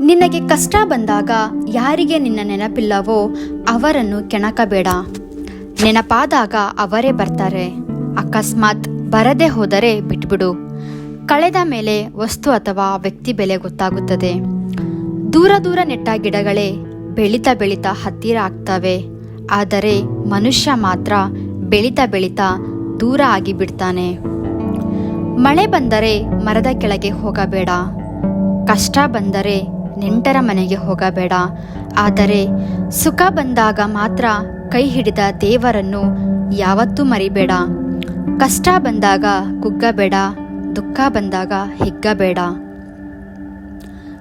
ನಿನಗೆ ಕಷ್ಟ ಬಂದಾಗ ಯಾರಿಗೆ ನಿನ್ನ ನೆನಪಿಲ್ಲವೋ ಅವರನ್ನು ಕೆಣಕಬೇಡ. ನೆನಪಾದಾಗ ಅವರೇ ಬರ್ತಾರೆ. ಅಕಸ್ಮಾತ್ ಬರದೇ ಹೋದರೆ ಬಿಟ್ಬಿಡು. ಕಳೆದ ಮೇಲೆ ವಸ್ತು ಅಥವಾ ವ್ಯಕ್ತಿ ಬೆಲೆ ಗೊತ್ತಾಗುತ್ತದೆ. ದೂರ ದೂರ ನೆಟ್ಟ ಗಿಡಗಳೇ ಬೆಳಿತ ಬೆಳೀತಾ ಹತ್ತಿರ ಆಗ್ತವೆ. ಆದರೆ ಮನುಷ್ಯ ಮಾತ್ರ ಬೆಳೀತಾ ಬೆಳೀತಾ ದೂರ ಆಗಿಬಿಡ್ತಾನೆ. ಮಳೆ ಬಂದರೆ ಮರದ ಕೆಳಗೆ ಹೋಗಬೇಡ. ಕಷ್ಟ ಬಂದರೆ ನೆಂಟರ ಮನೆಗೆ ಹೋಗಬೇಡ. ಆದರೆ ಸುಖ ಬಂದಾಗ ಮಾತ್ರ ಕೈ ಹಿಡಿದ ದೇವರನ್ನು ಯಾವತ್ತೂ ಮರಿಬೇಡ. ಕಷ್ಟ ಬಂದಾಗ ಕುಗ್ಗಬೇಡ, ದುಃಖ ಬಂದಾಗ ಹಿಗ್ಗಬೇಡ.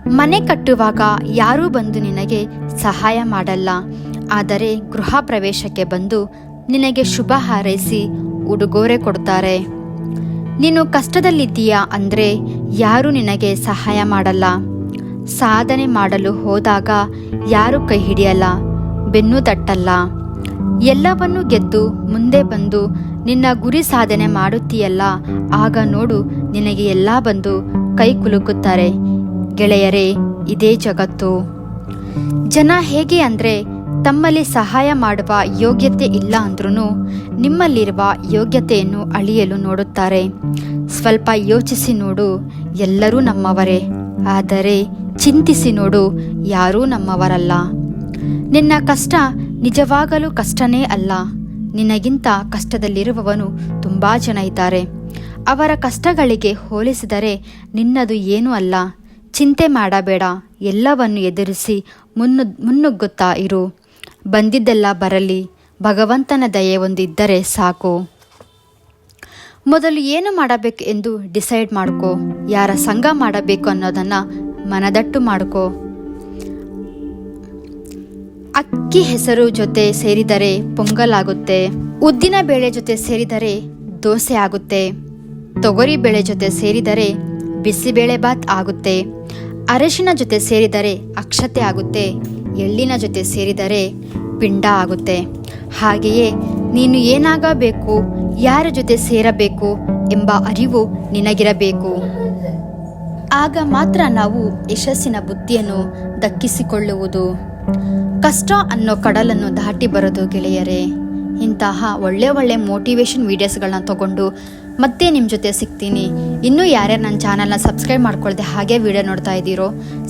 ಮನೆ ಕಟ್ಟುವಾಗ ಯಾರೂ ಬಂದು ನಿನಗೆ ಸಹಾಯ ಮಾಡಲ್ಲ. ಆದರೆ ಗೃಹ ಪ್ರವೇಶಕ್ಕೆ ಬಂದು ನಿನಗೆ ಶುಭ ಹಾರೈಸಿ ಉಡುಗೊರೆ ಕೊಡ್ತಾರೆ. ನೀನು ಕಷ್ಟದಲ್ಲಿದ್ದೀಯಾ ಅಂದರೆ ಯಾರೂ ನಿನಗೆ ಸಹಾಯ ಮಾಡಲ್ಲ. ಸಾಧನೆ ಮಾಡಲು ಹೋದಾಗ ಯಾರೂ ಕೈ ಹಿಡಿಯಲ್ಲ, ಬೆನ್ನು ತಟ್ಟಲ್ಲ. ಎಲ್ಲವನ್ನೂ ಗೆದ್ದು ಮುಂದೆ ಬಂದು, ನಿನ್ನ ಗುರಿ ಸಾಧನೆ ಮಾಡುತ್ತೀಯಲ್ಲ, ಆಗ ನೋಡು, ನಿನಗೆ ಎಲ್ಲ ಬಂದು ಕೈ ಕುಲುಕುತ್ತಾರೆ. ಗೆಳೆಯರೇ, ಇದೇ ಜಗತ್ತು. ಜನ ಹೇಗೆ ಅಂದರೆ, ತಮ್ಮಲ್ಲಿ ಸಹಾಯ ಮಾಡುವ ಯೋಗ್ಯತೆ ಇಲ್ಲ ಅಂದ್ರೂ ನಿಮ್ಮಲ್ಲಿರುವ ಯೋಗ್ಯತೆಯನ್ನು ಅಳಿಯಲು ನೋಡುತ್ತಾರೆ. ಸ್ವಲ್ಪ ಯೋಚಿಸಿ ನೋಡು, ಎಲ್ಲರೂ ನಮ್ಮವರೇ. ಆದರೆ ಚಿಂತಿಸಿ ನೋಡು, ಯಾರೂ ನಮ್ಮವರಲ್ಲ. ನಿನ್ನ ಕಷ್ಟ ನಿಜವಾಗಲೂ ಕಷ್ಟನೇ ಅಲ್ಲ. ನಿನಗಿಂತ ಕಷ್ಟದಲ್ಲಿರುವವನು ತುಂಬ ಜನ ಇದ್ದಾರೆ. ಅವರ ಕಷ್ಟಗಳಿಗೆ ಹೋಲಿಸಿದರೆ ನಿನ್ನದು ಏನೂ ಅಲ್ಲ. ಚಿಂತೆ ಮಾಡಬೇಡ, ಎಲ್ಲವನ್ನು ಎದುರಿಸಿ ಮುನ್ನು, ಮುನ್ನುಗ್ಗುತ್ತಾ ಇರು. ಬಂದಿದ್ದೆಲ್ಲ ಬರಲಿ. ಭಗವಂತನ ದಯೆ ಒಂದಿದ್ದರೆ ಸಾಕು. ಮೊದಲು ಏನು ಮಾಡಬೇಕು ಎಂದು ಡಿಸೈಡ್ ಮಾಡ್ಕೋ. ಯಾರ ಸಂಘ ಮಾಡಬೇಕು ಅನ್ನೋದನ್ನು ಮನದಟ್ಟು ಮಾಡ್ಕೋ. ಅಕ್ಕಿ ಹೆಸರು ಜೊತೆ ಸೇರಿದರೆ ಪೊಂಗಲ್ ಆಗುತ್ತೆ ಉದ್ದಿನ ಬೇಳೆ ಜೊತೆ ಸೇರಿದರೆ ದೋಸೆ ಆಗುತ್ತೆ. ತೊಗರಿ ಬೇಳೆ ಜೊತೆ ಸೇರಿದರೆ ಬಿಸಿಬೇಳೆ ಬಾತ್ ಆಗುತ್ತೆ. ಅರಶಿನ ಜೊತೆ ಸೇರಿದರೆ ಅಕ್ಷತೆ ಆಗುತ್ತೆ. ಎಳ್ಳಿನ ಜೊತೆ ಸೇರಿದರೆ ಪಿಂಡ ಆಗುತ್ತೆ. ಹಾಗೆಯೇ ನೀನು ಏನಾಗಬೇಕು, ಯಾರ ಜೊತೆ ಸೇರಬೇಕು ಎಂಬ ಅರಿವು ನಿನಗಿರಬೇಕು. ಆಗ ಮಾತ್ರ ನಾವು ಯಶಸ್ಸಿನ ಬುದ್ಧಿಯನ್ನು ದಕ್ಕಿಸಿಕೊಳ್ಳುವುದು. ಕಷ್ಟ ಅನ್ನೋ ಕಡಲನ್ನು ದಾಟಿ ಬರೋದು ಗೆಳೆಯರೇ, ಇಂತಹ ಒಳ್ಳೆ ಒಳ್ಳೆ ಮೋಟಿವೇಶನ್ ವೀಡಿಯೋಸ್ಗಳನ್ನ ತಗೊಂಡು ಮತ್ತೆ ನಿಮ್ಮ ಜೊತೆ ಸಿಗ್ತೀನಿ. ಇನ್ನೂ ಯಾರ್ಯಾರು ನನ್ನ ಚಾನಲ್ನ ಸಬ್ಸ್ಕ್ರೈಬ್ ಮಾಡ್ಕೊಳ್ಳದೆ ಹಾಗೆ ವಿಡಿಯೋ ನೋಡ್ತಾ ಇದ್ದೀರೋ,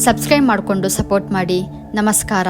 ಸಬ್ಸ್ಕ್ರೈಬ್ ಮಾಡಿಕೊಂಡು ಸಪೋರ್ಟ್ ಮಾಡಿ. ನಮಸ್ಕಾರ.